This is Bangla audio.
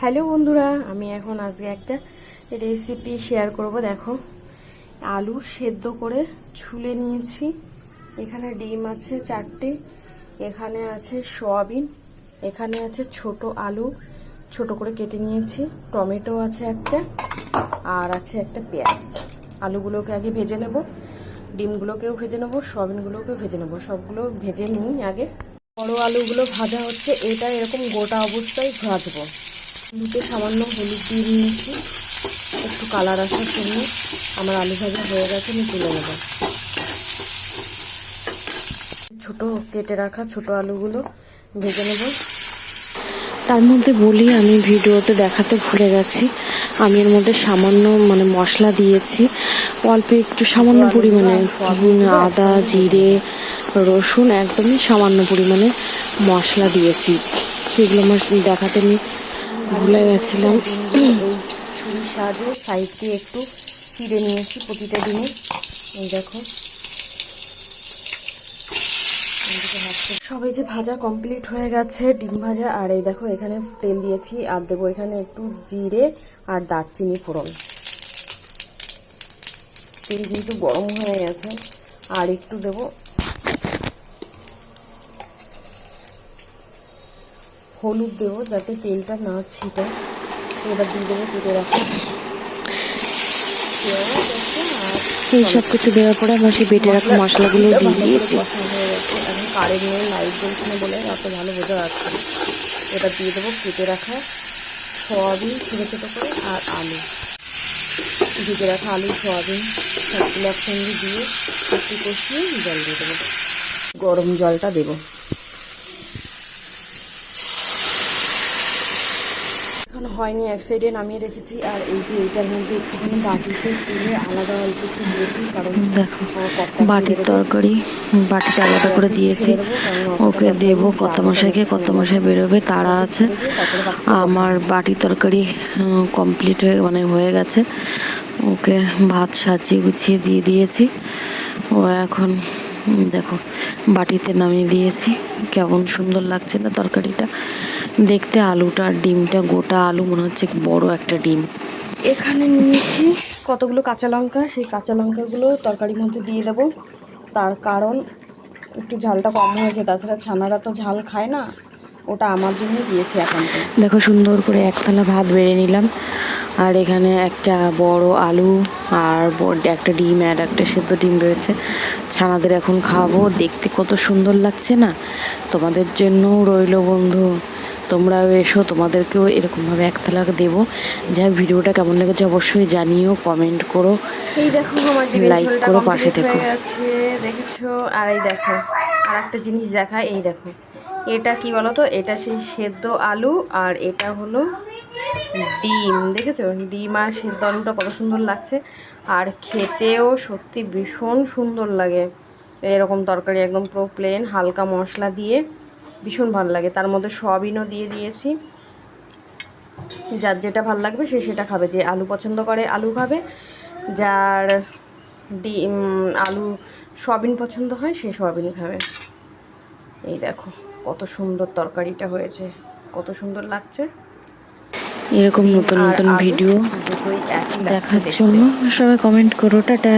হ্যালো বন্ধুরা, আমি এখন আজকে একটা রেসিপি শেয়ার করব, দেখো। আলু সেদ্ধ করে ছুলে নিয়েছি। এখানে ডিম আছে চারটে, এখানে আছে সয়াবিন, এখানে আছে ছোট আলু, ছোট করে কেটে নিয়েছি। টমেটো আছে একটা, আর আছে একটা পেঁয়াজ। আলুগুলোকে আগে ভেজে নেব, ডিমগুলোকেও ভেজে নেব, সয়াবিনগুলোকেও ভেজে নেব। সবগুলো ভেজে নিই আগে। বড় আলুগুলো ভাজা হচ্ছে, এটা এরকম গোটা অবস্থায় ভাজবো। হলুদে সামান্য হলুদ দিয়ে নিয়েছি। একটু কালার আসার জন্য আমার আলু ভাজা হয়ে গেছে আমি তুলে নেব। ছোট কেটে রাখা ছোট আলুগুলো ভেজে নেব। তার মধ্যে বলি আমি ভিডিওতে দেখাতে ভুলে গেছি। আমি এর মধ্যে সামান্য মানে মশলা দিয়েছি। অল্প একটু সামান্য পরিমাণে আদা জিরে রসুন একদমই সামান্য পরিমাণে মশলা দিয়েছি। সেগুলো আমার দেখাতে আমি ভুলে গেছিলাম। সাহায্যে সাইড দিয়ে একটু চিড়ে নিয়েছি প্রতিটা দিনে। এই দেখো। সবাই যে ভাজা কমপ্লিট হয়ে গেছে, ডিম ভাজা, আর এই দেখো, এখানে তেল দিয়েছি, আর দেবো এখানে একটু জিরে আর দারচিনি ফোড়ন। তেল কিন্তু গরম হয়ে গেছে, আর একটু দেবো হলুদ দেবো যাতে তেলটা না ছিটে। এবার দিয়ে দেবো কেটে রাখা এই সব কিছু দেওয়ার পরে আমার সেই বেটে রাখা মশলাগুলো দিয়ে দিয়েছি। এখন কারেন্ট নেই লাইট জ্বলছে না বলে অত ভালো বোঝা যাচ্ছে এটা দিয়ে দেবো কেটে রাখা সয়াবিন ছোটো ছোটো করে আর আলু। ভেজে রাখা আলু সয়াবিন সবগুলো একসঙ্গে দিয়ে একটু কষিয়ে জল দিয়ে দেবো। গরম জলটা দেবো। হয়নি এক সাইডে নামিয়ে রেখেছি আর এই যে এইটার মধ্যে একটুখানি বাটিতে তুলে আলাদা অল্প একটু দিয়েছি কারণ দেখো বাটির তরকারি বাটিতে আলাদা করে দিয়েছি। ওকে দেবো কত মশাইকে কত মশাই বেরোবে তারা আছে। আমার বাটি তরকারি কমপ্লিট হয়ে মানে হয়ে গেছে। ওকে ভাত সাজিয়ে গুছিয়ে দিয়ে দিয়েছি। ও এখন দেখো বাটিতে নামিয়ে দিয়েছি। কেমন সুন্দর লাগছে না তরকারিটা। দেখতে আলুটা ডিমটা গোটা আলু মনে হচ্ছে বড় একটা ডিম। এখানে নিয়েছি কতগুলো কাঁচা লঙ্কা সেই কাঁচা লঙ্কাগুলো তরকারির মধ্যে দিয়ে দেবো। তার কারণ একটু ঝালটা কম হয়েছে তাছাড়া ছানারা তো ঝাল খায় না ওটা আমার জন্য দিয়েছি একান্ত দেখো সুন্দর করে একতলা ভাত বেড়ে নিলাম আর এখানে একটা বড় আলু আর একটা ডিম আর একটা সেদ্ধ ডিম রয়েছে। ছানাদের এখন খাব দেখতে কত সুন্দর লাগছে না? তোমাদের জন্যও রইল বন্ধু। তোমরাও এসো তোমাদেরকেও এরকমভাবে এক থালা দেবো। যাই ভিডিওটা কেমন লেগেছে অবশ্যই জানিও কমেন্ট করো দেখো ডিমের করো, পাশে থেকো। দেখেছ? আর এই দেখো আর একটা জিনিস দেখায় এই দেখো। এটা কি বলো তো এটা সেই সেদ্ধ আলু আর এটা হলো ডিম। দেখেছ? ডিম আর সেদ্ধ আলুটা কত সুন্দর লাগছে। আর খেতেও সত্যি ভীষণ সুন্দর লাগে। এরকম তরকারি একদম পুরো প্লেন হালকা মশলা দিয়ে। ভীষণ ভালো লাগে। তার মধ্যে সয়াবিনও দিয়ে দিয়েছি। যার যেটা ভালো লাগবে সে সেটা খাবে। যে আলু পছন্দ করে আলু খাবে। যার ডিম আলু সয়াবিন পছন্দ হয় সে সয়াবিন খাবে। এই দেখো কত সুন্দর তরকারিটা হয়েছে। কত সুন্দর লাগছে। এরকম নতুন নতুন ভিডিও দেখার জন্য সবাই কমেন্ট করো টাটা।